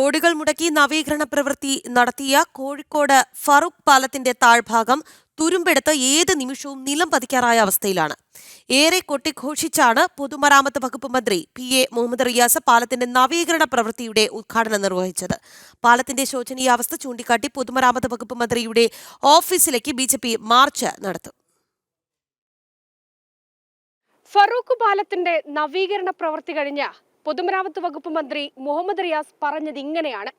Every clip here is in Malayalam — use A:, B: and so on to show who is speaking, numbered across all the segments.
A: കോടികൾ മുടക്കി നവീകരണ പ്രവൃത്തി നടത്തിയ കോഴിക്കോട് ഫറൂഖ് പാലത്തിന്റെ താഴ്ഭാഗം തുരുമ്പെടുത്ത് ഏത് നിമിഷവും നിലം പതിക്കാറായ അവസ്ഥയിലാണ് ഏറെ കൊട്ടിഘോഷിച്ചാണ് പൊതുമരാമത്ത് വകുപ്പ് മന്ത്രി പി എ മുഹമ്മദ് റിയാസ് പാലത്തിന്റെ നവീകരണ പ്രവൃത്തിയുടെ ഉദ്ഘാടനം നിർവഹിച്ചത് പാലത്തിന്റെ ശോചനീയാവസ്ഥ ചൂണ്ടിക്കാട്ടി പൊതുമരാമത്ത് വകുപ്പ് മന്ത്രിയുടെ ഓഫീസിലേക്ക് ബി മാർച്ച് നടത്തും
B: ഫറൂഖ് പാലത്തിന്റെ നവീകരണ പ്രവൃത്തി കഴിഞ്ഞ പൊതുമരാമത്ത് വകുപ്പ് മന്ത്രി മുഹമ്മദ് റിയാസ് പറഞ്ഞത് ഇങ്ങനെയാണ്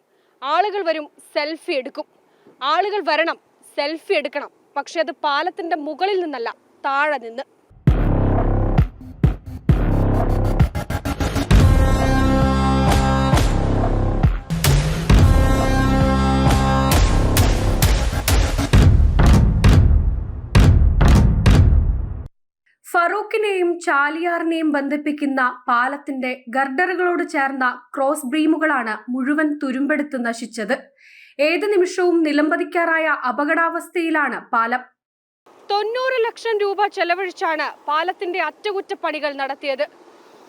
B: ആളുകൾ വരും സെൽഫി എടുക്കും ആളുകൾ വരണം സെൽഫി എടുക്കണം പക്ഷെ അത് പാലത്തിന്റെ മുകളിൽ നിന്നല്ല താഴെ നിന്ന്
A: ഫറൂഖിനെയും ചാലിയാറിനെയും ബന്ധിപ്പിക്കുന്ന പാലത്തിന്റെ ഗർഡറുകളോട് ചേർന്ന ക്രോസ് ബ്രീമുകളാണ് മുഴുവൻ തുരുമ്പെടുത്ത് നശിച്ചത് ഏത് നിമിഷവും നിലംപതിക്കാറായ അപകടാവസ്ഥയിലാണ് പാലം
B: തൊണ്ണൂറ് ലക്ഷം രൂപ ചെലവഴിച്ചാണ് പാലത്തിന്റെ അറ്റകുറ്റപ്പണികൾ നടത്തിയത്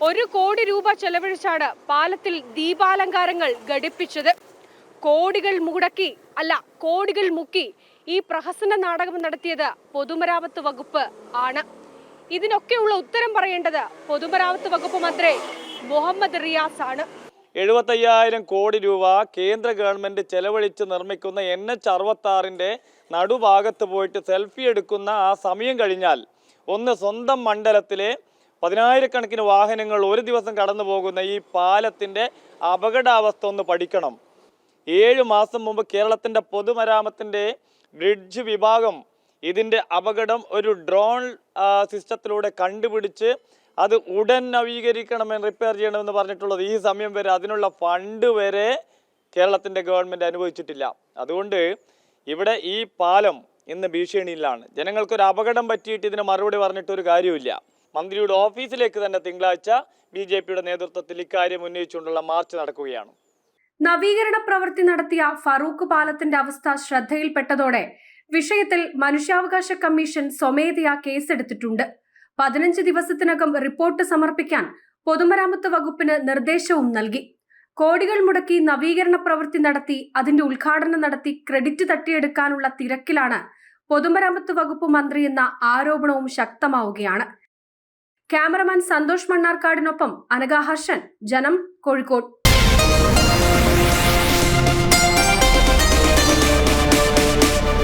B: ഒരു കോടി രൂപ ചെലവഴിച്ചാണ് പാലത്തിൽ ദീപാലങ്കാരങ്ങൾ ഘടിപ്പിച്ചത് കോടികൾ മുടക്കി അല്ല കോടികൾ മുക്കി ഈ പ്രഹസന നാടകം നടത്തിയത് പൊതുമരാമത്ത് വകുപ്പ് ആണ് ഇതിനൊക്കെയുള്ള ഉത്തരം പറയേണ്ടത് പൊതുമരാമത്ത് വകുപ്പ് മന്ത്രി മുഹമ്മദ് റിയാസ് ആണ്
C: എഴുപത്തയ്യായിരം കോടി രൂപ കേന്ദ്ര ഗവൺമെന്റ് ചെലവഴിച്ച് നിർമ്മിക്കുന്ന എൻ എച്ച് അറുപത്താറിന്റെ നടുഭാഗത്ത് പോയിട്ട് സെൽഫി എടുക്കുന്ന ആ സമയം കഴിഞ്ഞാൽ ഒന്ന് സ്വന്തം മണ്ഡലത്തിലെ പതിനായിരക്കണക്കിന് വാഹനങ്ങൾ ഒരു ദിവസം കടന്നു പോകുന്ന ഈ പാലത്തിൻ്റെ അപകടാവസ്ഥ ഒന്ന് പഠിക്കണം ഏഴു മാസം മുമ്പ് കേരളത്തിൻ്റെ പൊതുമരാമത്തിൻ്റെ ബ്രിഡ്ജ് വിഭാഗം ഇതിൻ്റെ അപകടം ഒരു ഡ്രോൺ സിസ്റ്റത്തിലൂടെ കണ്ടുപിടിച്ച് അത് ഉടൻ നവീകരിക്കണമെന്ന് റിപ്പയർ ചെയ്യണമെന്ന് പറഞ്ഞിട്ടുള്ളത് ഈ സമയം വരെ അതിനുള്ള ഫണ്ട് വരെ കേരളത്തിൻ്റെ ഗവൺമെൻറ് അനുഭവിച്ചിട്ടില്ല അതുകൊണ്ട് ഇവിടെ ഈ പാലം ഇന്ന് ഭീഷണിയിലാണ് ജനങ്ങൾക്കൊരു അപകടം പറ്റിയിട്ട് ഇതിന് മറുപടി പറഞ്ഞിട്ടൊരു കാര്യമില്ല മന്ത്രിയുടെ ഓഫീസിലേക്ക് തന്നെ തിങ്കളാഴ്ച ബി ജെ പിയുടെ നേതൃത്വത്തിൽ ഇക്കാര്യം ഉന്നയിച്ചുകൊണ്ടുള്ള മാർച്ച് നടക്കുകയാണ്
A: നവീകരണ പ്രവൃത്തി നടത്തിയ ഫറൂഖ് പാലത്തിന്റെ അവസ്ഥ ശ്രദ്ധയിൽപ്പെട്ടതോടെ വിഷയത്തിൽ മനുഷ്യാവകാശ കമ്മീഷൻ സ്വമേധയാ കേസെടുത്തിട്ടുണ്ട് പതിനഞ്ച് ദിവസത്തിനകം റിപ്പോർട്ട് സമർപ്പിക്കാൻ പൊതുമരാമത്ത് വകുപ്പിന് നിർദ്ദേശവും നൽകി കോടികൾ മുടക്കി നവീകരണ പ്രവൃത്തി നടത്തി അതിന്റെ ഉദ്ഘാടനം നടത്തി ക്രെഡിറ്റ് തട്ടിയെടുക്കാനുള്ള തിരക്കിലാണ് പൊതുമരാമത്ത് വകുപ്പ് മന്ത്രി എന്ന ആരോപണവും ശക്തമാവുകയാണ് ക്യാമറമാൻ സന്തോഷ് മണ്ണാർക്കാടിനൊപ്പം അനഘ ഹർഷൻ ജനം കോഴിക്കോട്